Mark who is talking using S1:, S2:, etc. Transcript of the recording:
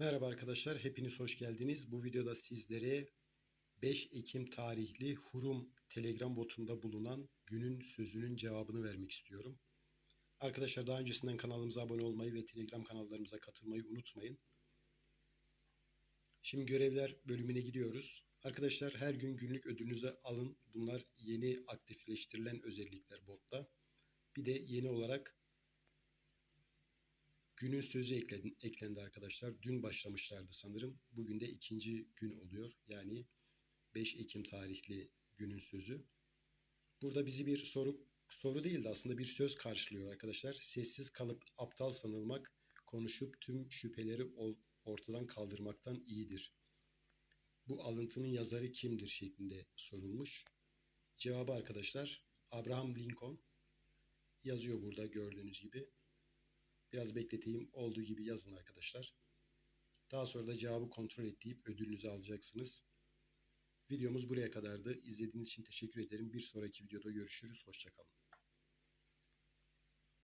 S1: Merhaba arkadaşlar, hepiniz hoş geldiniz. Bu videoda sizlere 5 Ekim tarihli Hurum Telegram botunda bulunan günün sözünün cevabını vermek istiyorum. Arkadaşlar daha öncesinden kanalımıza abone olmayı ve Telegram kanallarımıza katılmayı unutmayın. Şimdi görevler bölümüne gidiyoruz. Arkadaşlar her gün günlük ödülünüzü alın. Bunlar yeni aktifleştirilen özellikler botta. Bir de yeni olarak günün sözü eklendi, eklendi arkadaşlar. Dün başlamışlardı sanırım. Bugün de ikinci gün oluyor. Yani 5 Ekim tarihli günün sözü. Burada bizi bir soru soru değil de aslında bir söz karşılıyor arkadaşlar. Sessiz kalıp aptal sanılmak, konuşup tüm şüpheleri ortadan kaldırmaktan iyidir. Bu alıntının yazarı kimdir şeklinde sorulmuş. Cevabı arkadaşlar Abraham Lincoln yazıyor burada gördüğünüz gibi. Biraz bekleteyim. Olduğu gibi yazın arkadaşlar. Daha sonra da cevabı kontrol et deyip ödülünüzü alacaksınız. Videomuz buraya kadardı. İzlediğiniz için teşekkür ederim. Bir sonraki videoda görüşürüz. Hoşçakalın.